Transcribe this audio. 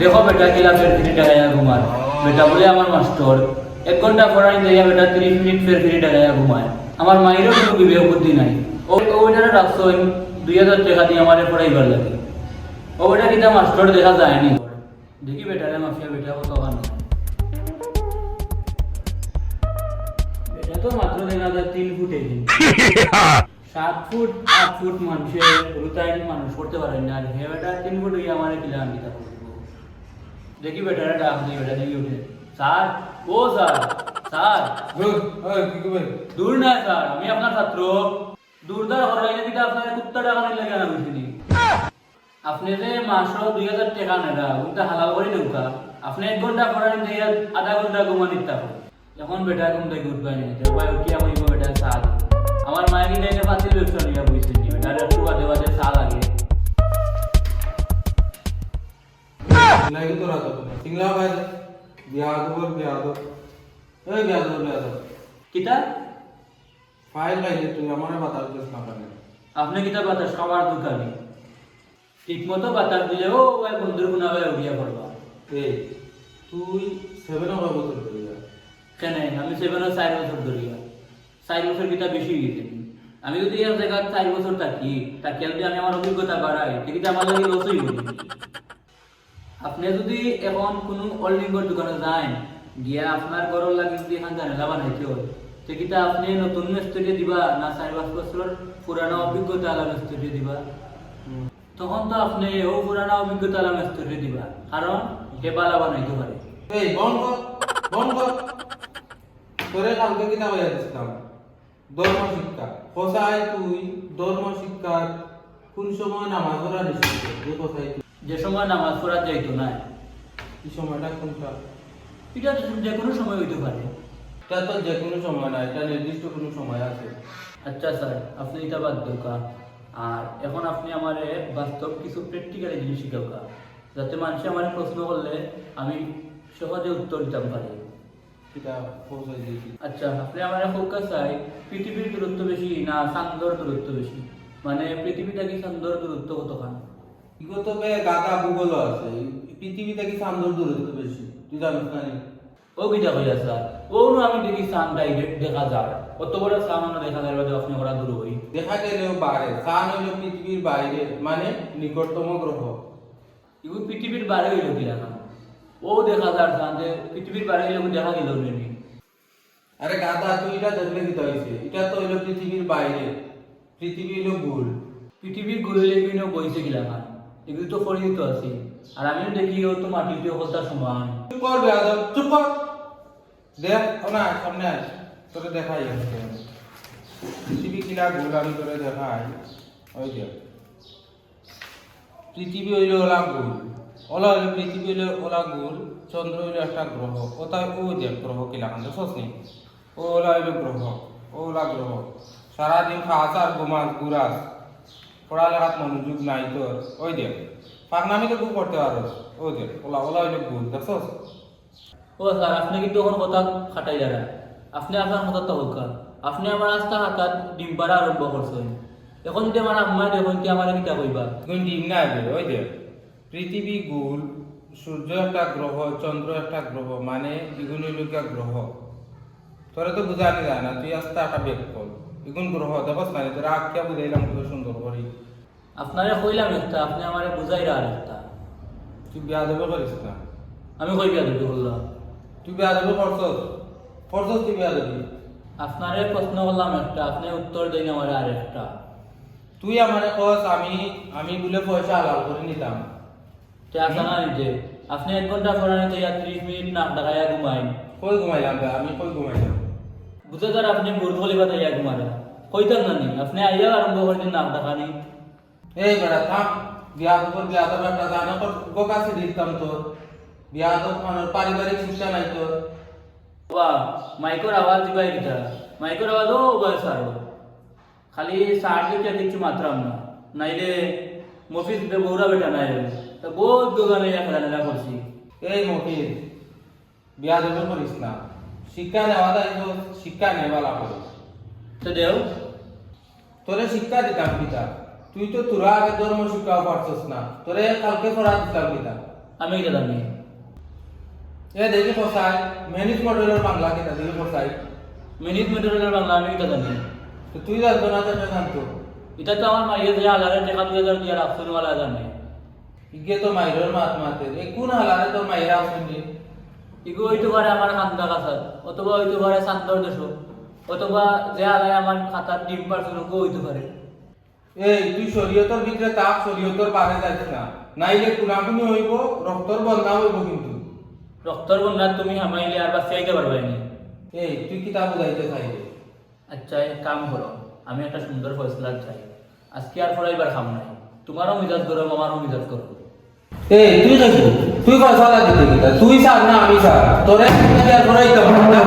দেখো বেটা কিলা ফের ফিরি টাকায়া ঘুমায়। বেটা বলে আমার মাস্টার এক ঘণ্টা পড়াই দেয়া বেটা তিরিশ মিনিট ফের ফিরি টাকায়া ঘুমায়। আমার মায়েরও কোনো বিবেক বুদ্ধি নাই। ও ওইটারে রাখছো দুই হাজার টাকা দিয়ে আমারে পড়াইবার লাগে। ও বেটা কিনা মাস্টার দেখা যায়নি। দেখি বেটারে মাফিয়া বেটা কত গান বেটা তো মাত্র দেখা যায় তিন ফুট সাত ফুট আট ফুট মানুষের রুতাইন মানুষ করতে পারেন না। আর হে বেটা তিন ফুট হইয়া আমার কিলা আমি তা করব দেখি বেটারা ডাক দিই বেটা দেখি উঠে স্যার ও স্যার স্যার। দূর না স্যার আমি আপনার ছাত্র। দূরদার হরাইলে দিতে আপনার কুত্তা টাকা নিলে কেন বুঝিনি। আপনি যে মাসও দুই হাজার টাকা নেরা ওটা হালাল করে নৌকা আপনি এক ঘণ্টা পড়ান দিয়ে আধা ঘণ্টা ঘুমা নিতে হবে এখন বেটা ঘুম থেকে উঠবে নিতে উপায় উঠিয়া হইব বেটা দিবে। আমার মায়ের কিনে পাতিল ব্যবসা নিয়ে বুঝতে নিবে তার একটু বাজে বাজে চা লাগে আমি সেভেন কিতা? বাতাস মতো বাতাস? ও ভাই গুণা ভাই এ তুই বছর আমি চার বছর ধরিয়া। চার বছর কিতা বেশি গেছে। আমি যদি এক জায়গায় চার বছর থাকি, তাকে যদি আমি আমার অভিজ্ঞতা বাড়াই সেক্ষেত্রে আমার লাগে লসই হবে আপনি যদি এখন কোনো অলিঙ্গর দোকানে যান, গিয়া আপনার ঘরের লাগে যদি এখান জানেলা বানাইতে হয় সেক্ষেত্রে আপনি নতুন মিস্ত্রি দিবা, না চার পাঁচ বছর পুরানো অভিজ্ঞতা আলা মিস্ত্রি দিবা। তখন তো আপনি ও পুরানো অভিজ্ঞতা আলা মিস্ত্রি দিবা, কারণ হে বালা বানাইতে পারে। এই, বন্ধ বন্ধ। কর কালকে কিনা বইয়া দিছিলাম। ধর্ম শিক্ষা কোথায় তুই ধর্ম শিক্ষা কোন সময় নামাজ পড়া নিছিস যে কোথায় তুই। যে সময় নামাজ পড়া যাইতো না এই সময়টা কোনটা? এটা যে কোনো সময় হইতে পারে। এটা তো যে কোনো সময় না এটা নির্দিষ্ট কোনো সময় আছে। আচ্ছা স্যার আপনি এটা বাদ দরকার আর এখন আপনি আমার বাস্তব কিছু প্র্যাকটিক্যাল জিনিস শিখাওকা যাতে মানুষ আমার প্রশ্ন করলে আমি সহজে উত্তর দিতাম পারি। সেটা পৌঁছে দিয়েছি আচ্ছা আপনি আমার ফোকাস চাই পৃথিবীর দূরত্ব বেশি না চান্দর দূরত্ব বেশি? মানে পৃথিবীটা কি চান্দর দূরত্ব কতখান? ইগো তো গাদা ভূগোল আছে। পৃথিবী থেকে চান্দর দূরত্ব বেশি? তুই জানিস না ও কিটা হইয়া স্যার? ও আমি দেখি চান ডাইরেক্ট দেখা যায়। অত বড় চান আমরা দেখা যায় আপনি ওরা দূর হই। দেখা গেলেও বাইরে চান হইল পৃথিবীর বাইরে মানে নিকটতম গ্রহ। এগুলো পৃথিবীর বাইরে হইল কি দেখা? ও দেখা যার চান যে পৃথিবীর বাইরে হইলে দেখা গেল নেই আরে গাদা তুই এটা দেখলে কি হয়েছে এটা তো হইল পৃথিবীর বাইরে। পৃথিবী হইল গোল। পৃথিবীর ঘুরলে বিভিন্ন বইছে গিলা খান। এগুলো তো পরিচিত আছি। আর আমিও দেখি ও তো মাটিতে অবস্থা সমান। চুপ কর বেয়াদব চুপ কর। দেখ না সামনে আয়। তোরে দেখাই পৃথিবী কিনা গোল আমি তোরে দেখাই। ওই দেখ পৃথিবী হইল ওলা গোল। ওলা হইল পৃথিবী হইল ওলা গোল চন্দ্র হইল একটা গ্রহ ওটা ও দেখ গ্রহ কিলা কান্দ সসনি ও ওলা হইল গ্রহ ও ওলা গ্রহ। সারাদিন খাস আর ঘুমাস ঘুরাস পড়ালেখাত মনোযোগ নাই তোর। ওই দেখ পাকনামি তো খুব করতে পারো ওই দেখ ওলা ওলা হইল গোল দেখছস? ও স্যার আপনি কিন্তু তখন কথা খাটাই যারা। আপনি আপনার কথা তো হোক আপনি আমার রাস্তা হাতাত ডিম পাড়া আরম্ভ করছেন। এখন যদি আমার আম্মাই দেখুন কি আমার কিতা কইবা কোন ডিম না ওই দেখ। পৃথিবী গোল সূর্য একটা গ্রহ চন্দ্র একটা গ্রহ মানে এগুন হইল গিয়া গ্রহ তোরা তো বুঝানি যায় না তুই আস্তে একটা বেগ কর এগুন গ্রহ দেখস না তোরা আঁকিয়া বুঝাইলাম কত সুন্দর করি আপনারে কইলাম একটা আপনি আমারে বুঝাই আর একটা। তুই বিয়া দেবে করিস না? আমি কই বিয়া দুটো বললাম? তুই বিয়া দেবে করছস করছস তুই বিয়া দেবি? আপনারে প্রশ্ন করলাম একটা আপনি উত্তর দেন আমার আর একটা তুই আমারে কস আমি আমি বলে পয়সা আলাল করে নিতাম। আসা না নিতে আপনি এক ঘণ্টা পড়া নিতে ইয়া ত্রিশ মিনিট নাম ডাকাইয়া ঘুমাইন। কই ঘুমাইলাম বে? আমি কই ঘুমাইলাম? বুঝে তার আপনি বুড় বাদে ইয়া ঘুমারা কইতাম না নি আপনি আইয়া আরম্ভ করে দিন নাম ডাকানি এই বেড়া থাম। বিয়াদব বিয়াদব একটা জানা তোর গোকাছে দিতাম তোর? বিয়াদব মানে পারিবারিক শিক্ষা নাই তোর? বাবা মাইকোর আওয়াজ দিবাই দিতা মাইকোর আওয়াজ ও বয়স আরও খালি সার দিতে কিছু মাত্রাম না নাইলে মফিস বে বৌরা বেটা নাই। তা বহুত দোকানে ইয়া খেলা করছি। এই মফিজ বিয়াদব করিস না শিক্ষা নেওয়া যায় তো শিক্ষা নেওয়া করিস তো দেও। তোরে শিক্ষা দিতাম পিতা তুই তো তোরা আগে ধর্ম শিক্ষাও পারছস না তোরে কালকে পড়া দিলাম কিতা আমি জানি এ দেখি ফসাই মেনিস মডেলের বাংলা কিতা দেখি ফসাই মিনিট মেটেরিয়াল বাংলা আমি এটা জানি তুই জানতো না জানতো? এটা তো আমার মাইয়ে যে আলারে টাকা দুই হাজার দিয়ে রাখছেন ওয়ালা জানে ইগে তো মাইরের মাত মাতে এ কোন হালারে তোর মাইরা শুনলি ইগো হইতে পারে আমার খান্দা কাছার অথবা হইতে পারে শান্তর দেশ। অথবা যে আলায় আমার খাতার ডিম পারছিল গো হইতে পারে এই তুই শরীয়তর ভিতরে তাপ শরীয়তর বারে যাইছ না নাইলে কুনাকুনি হইব রক্তর বন্যা হইব কিন্তু। রক্তর বন্যার তুমি হামাইলে আর বাঁচিয়াইতে পারবে না। এই তুই কিতাব বুঝাইতে চাইবে আচ্ছা এক কাম করো আমি একটা সুন্দর ফয়সলা চাই আজকে আর পড়াইবার খাম নাই। তোমারও মিজাজ করো আমারও মিজাজ করো এই, তুই দেখি তুই ফসলা দিতে কিতা তুই সার না আমি সার? তোরে আর করাইতে হবে না।